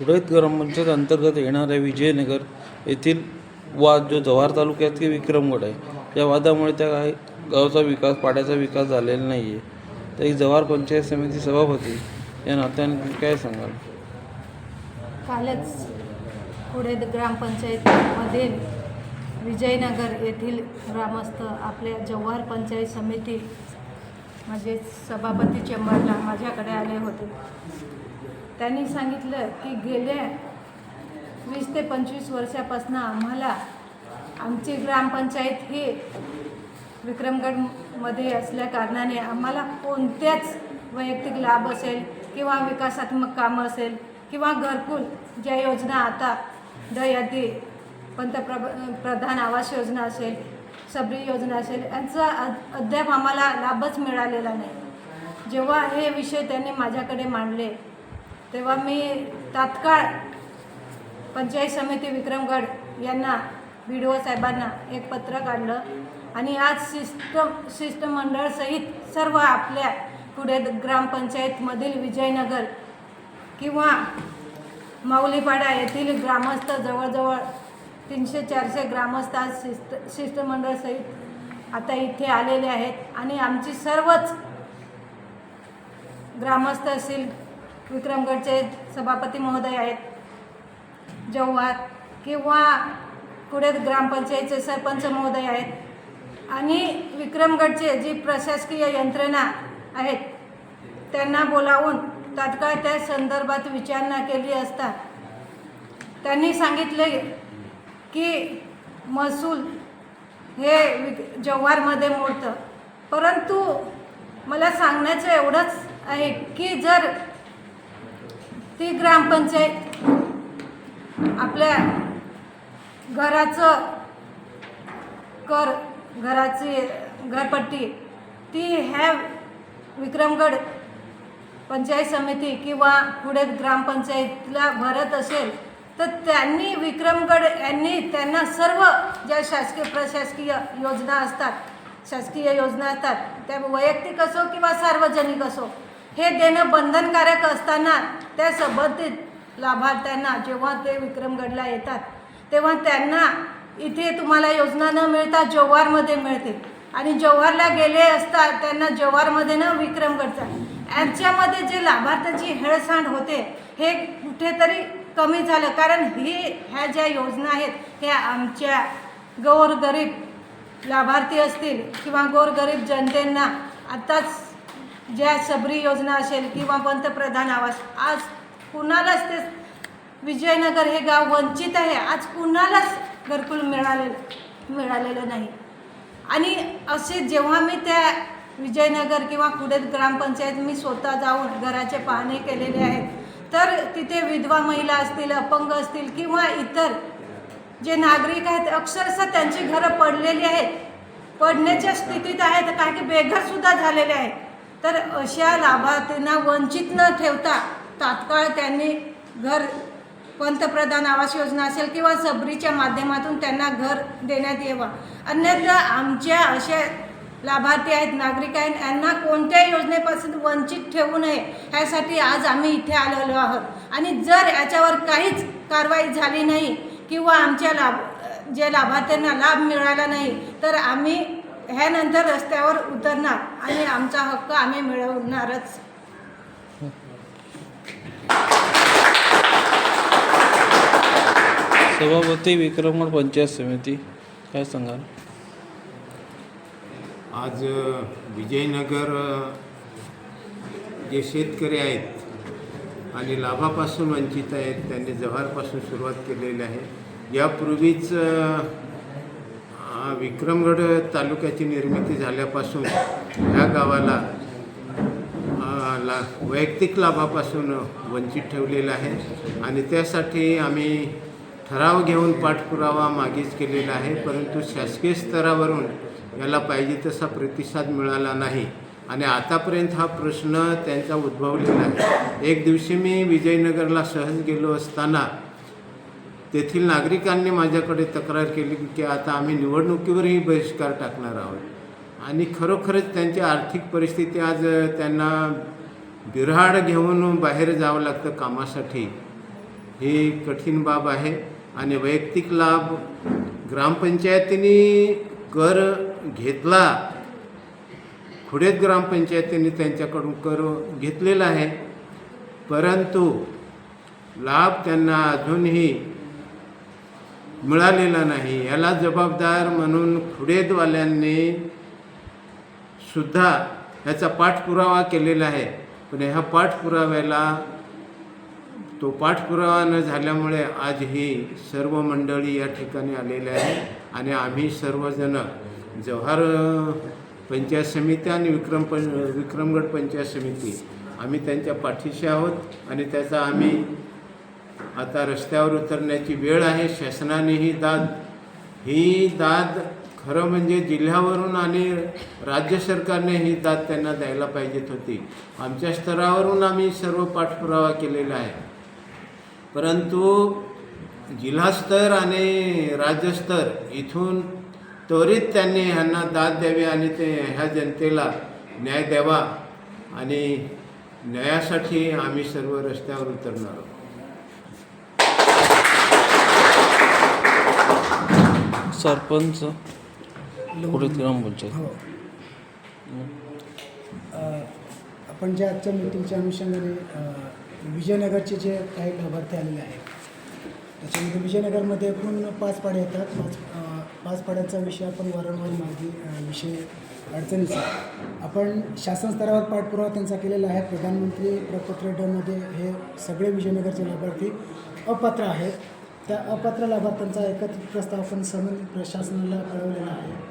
कुडाईत ग्रामपंचायत अंतर्गत येणाऱ्या विजयनगर येथील वाद जो जव्हार तालुक्यात विक्रमगड आहे या वादामुळे त्या काही गावचा विकास पाड्याचा विकास झालेला नाही आहे तर ही जव्हार पंचायत समिती सभापती या नात्याने तुम्ही काय सांगाल? कालच पुढे ग्रामपंचायतमध्ये विजयनगर येथील ग्रामस्थ आपल्या जव्हार पंचायत समिती म्हणजे सभापती चेंबरला माझ्याकडे आले होते. त्यांनी सांगितलं की गेल्या वीस ते पंचवीस वर्षापासून आम्हाला आमची ग्रामपंचायत ही विक्रमगडमध्ये असल्या कारणाने आम्हाला कोणत्याच वैयक्तिक लाभ असेल किंवा विकासात्मक कामं असेल किंवा घरकुल ज्या योजना आता द यादी पंतप्रभ प्रधान आवास योजना असेल सबरी योजना असेल यांचा अद्याप आम्हाला लाभच मिळालेला नाही. जेव्हा हे विषय त्यांनी माझ्याकडे मांडले तेव्हा मी तात्काळ पंचायत समिती विक्रमगड यांना बी डी ओ साहेबांना एक पत्र काढलं आणि आज शिष्ट शिष्टमंडळसहित सर्व आपल्या पुढे ग्रामपंचायतमधील विजयनगर किंवा माऊलीपाडा येथील ग्रामस्थ जवळजवळ तीनशे चारशे ग्रामस्थ आज शिष्ट शिष्टमंडळसहित आता इथे आलेले आहेत. आणि आमची सर्वच ग्रामस्थ असतील विक्रमगडचे सभापती महोदय आहेत जव्हार किंवा पुढे ग्रामपंचायतचे सरपंच महोदय आहेत आणि विक्रमगडचे जी प्रशासकीय यंत्रणा आहेत त्यांना बोलावून तात्काळ त्या संदर्भात विचारणा केली असता त्यांनी सांगितले की महसूल हे विक जव्हारमध्ये मोडतं. परंतु मला सांगण्याचं एवढंच आहे की जर ती ग्रामपंचायत आपल्या घराचं कर घराची घरपट्टी ती ह्या विक्रमगड पंचायत समिती किंवा पुढे ग्रामपंचायतीला भरत असेल तर त्यांनी विक्रमगड यांनी त्यांना सर्व ज्या शासकीय प्रशासकीय योजना असतात शासकीय योजना असतात त्या वैयक्तिक असो किंवा सार्वजनिक असो हे देणं बंधनकारक असताना त्या संबंधित लाभार्थ्यांना जेव्हा ते विक्रमगडला येतात तेव्हा त्यांना इथे तुम्हाला योजना न मिळता जव्हारमध्ये मिळते. आणि जव्हारला गेले असता त्यांना जव्हारमध्ये न विक्रमगडचा. यांच्यामध्ये जे लाभार्थ्यांची हेळसांड होते हे कुठेतरी कमी झालं. कारण ही ह्या ज्या योजना आहेत ह्या आमच्या गोरगरीब लाभार्थी असतील किंवा गोरगरीब जनतेंना आताच ज्या सबरी योजना असेल किंवा पंतप्रधान आवास आज कुणालाच ते विजयनगर हे गाव वंचित आहे. आज कुणालाच घरकुल मिळालेलं मिळालेलं नाही. आणि असे जेव्हा मी त्या विजयनगर किंवा कुडेत ग्रामपंचायत मी स्वतः जाऊन घराचे पाहणे केलेले आहेत. तर तिथे विधवा महिला असतील अपंग असतील किंवा इतर जे नागरिक आहेत अक्षरशः त्यांची घरं पडलेली आहेत. पडण्याच्या स्थितीत आहेत काही की बेघरसुद्धा झालेले आहेत. तर अशा लाभार्थींना वंचित न ठेवता तात्काळ त्यांनी घर पंतप्रधान आवास योजना असेल किंवा सबरीच्या माध्यमातून त्यांना घर देण्यात यावं. अन्यथा आमच्या अशा लाभार्थी आहेत नागरिक आहेत. यांना कोणत्याही योजनेपासून वंचित ठेवू नये ह्यासाठी आज आम्ही इथे आलेलो आहोत. आणि जर याच्यावर काहीच कारवाई झाली नाही किंवा आमच्या लाभ जे लाभार्थ्यांना लाभ मिळाला नाही तर आम्ही ह्यानंतर रस्त्यावर उतरणार आणि आमचा हक्क आम्ही मिळवणारच. सभापती विक्रमगड पंचायत समिती काय सांगाल? आज विजयनगर जे शेतकरी आहेत आणि लाभापासून वंचित आहेत त्यांनी जव्हारपासून सुरुवात केलेली आहे. यापूर्वीच विक्रमगड तालुक्याची निर्मिती झाल्यापासून ह्या गावाला ला वैयक्तिक लाभापासून वंचित ठेवलेलं आहे. आणि त्यासाठी आम्ही ठराव घेऊन पाठपुरावा मागेच केलेला आहे. परंतु शासकीय स्तरावरून याला पाहिजे तसा प्रतिसाद मिळाला नाही. आणि आतापर्यंत हा प्रश्न त्यांचा उद्भवलेला आहे एक दिवशी मी विजयनगरला सहज गेलो असताना तेथील नागरिकांनी माझ्याकडे तक्रार केली की आता आम्ही निवडणुकीवरही बहिष्कार टाकणार आहोत. आणि खरोखरच त्यांची आर्थिक परिस्थिती आज त्यांना बिऱ्हाड घेऊन बाहेर जावं लागतं कामासाठी. ही कठीण बाब आहे. आणि वैयक्तिक लाभ ग्रामपंचायतीने कर घेतला. खुडेत ग्रामपंचायतीने त्यांच्याकडून कर घेतलेला आहे. परंतु लाभ त्यांना अजूनही मिळालेला नाही. याला जबाबदार म्हणून खुडेदवाल्यांनी सुद्धा ह्याचा पाठपुरावा केलेला आहे. पण ह्या पाठपुराव्याला तो पाठपुरावा न झाल्यामुळे आज ही सर्व मंडळी या ठिकाणी आलेले आहे आणि आम्ही सर्वजण जव्हार पंचायत समिती आणि विक्रम पं विक्रमगड पंचायत समिती. आम्ही त्यांच्या पाठीशी आहोत आणि त्याचा आम्ही आता रस्त्यावर उतरण्याची वेळ आहे. शासनाने ही दाद ही दाद खरं म्हणजे जिल्ह्यावरून आणि राज्य सरकारने ही दाद त्यांना द्यायला पाहिजेत होती. आमच्या स्तरावरून आम्ही सर्व पाठपुरावा केलेला आहे. परंतु जिल्हास्तर आणि राज्यस्तर इथून त्वरित त्यांनी ह्यांना दाद द्यावी आणि ते ह्या जनतेला न्याय द्यावा आणि न्यायासाठी आम्ही सर्व रस्त्यावर उतरणार आहोत. सरपंच हो. आपण जे आजच्या मीटिंगच्या अनुषंगाने विजयनगरचे जे काही लाभार्थी आलेले आहेत त्याच्यामध्ये विजयनगरमध्ये एकूण पाच पाड्या येतात. पाच पाच पाड्याचा विषय आपण वारंवार मागे विषय अडचणीचा आपण शासन स्तरावर पाठपुरावा त्यांचा केलेला आहे. प्रधानमंत्री प्रपत्र डमध्ये हे सगळे विजयनगरचे लाभार्थी अपात्र आहेत. त्या अपात्र लाभार्थ्यांचा एकत्रित प्रस्ताव आपण संबंधित प्रशासनाला कळवलेला आहे.